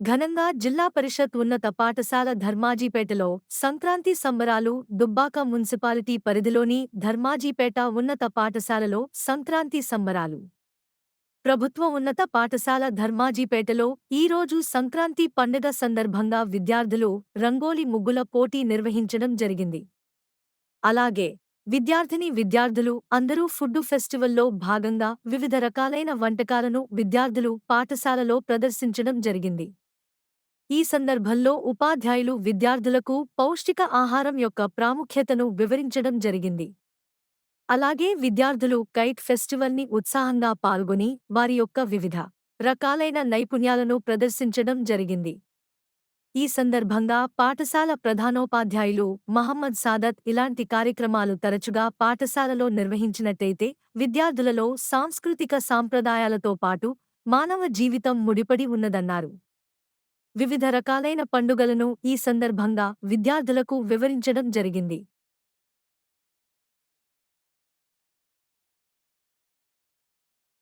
ఘనంగా జిల్లా పరిషత్ ఉన్నత పాఠశాల ధర్మాజీపేటలో సంక్రాంతి సంబరాలు దుబ్బాక మున్సిపాలిటీ పరిధిలోని ధర్మాజీపేట ఉన్నత పాఠశాలలో సంక్రాంతి సంబరాలు. ప్రభుత్వ ఉన్నత పాఠశాల ధర్మాజీపేటలో ఈరోజు సంక్రాంతి పండుగ సందర్భంగా విద్యార్థులు రంగోలి ముగ్గుల పోటీ నిర్వహించడం జరిగింది. అలాగే విద్యార్థిని విద్యార్థులు అందరూ ఫుడ్డు ఫెస్టివల్లో భాగంగా వివిధ రకాలైన వంటకాలను విద్యార్థులు పాఠశాలలో ప్రదర్శించడం జరిగింది. ఈ సందర్భంలో ఉపాధ్యాయులు విద్యార్థులకు పౌష్టిక ఆహారం యొక్క ప్రాముఖ్యతను వివరించడం జరిగింది. అలాగే విద్యార్థులు కైట్ ఫెస్టివల్ని ఉత్సాహంగా పాల్గొని వారి యొక్క వివిధ రకాలైన నైపుణ్యాలను ప్రదర్శించడం జరిగింది. ఈ సందర్భంగా పాఠశాల ప్రధానోపాధ్యాయులు మహమ్మద్ సాదత్ ఇలాంటి కార్యక్రమాలు తరచుగా పాఠశాలలో నిర్వహించినట్టయితే విద్యార్థులలో సాంస్కృతిక సాంప్రదాయాలతో పాటు మానవ జీవితం ముడిపడి ఉన్నదన్నారు. వివిధ రకాలైన పండుగలను ఈ సందర్భంగా విద్యార్థులకు వివరించడం జరిగింది.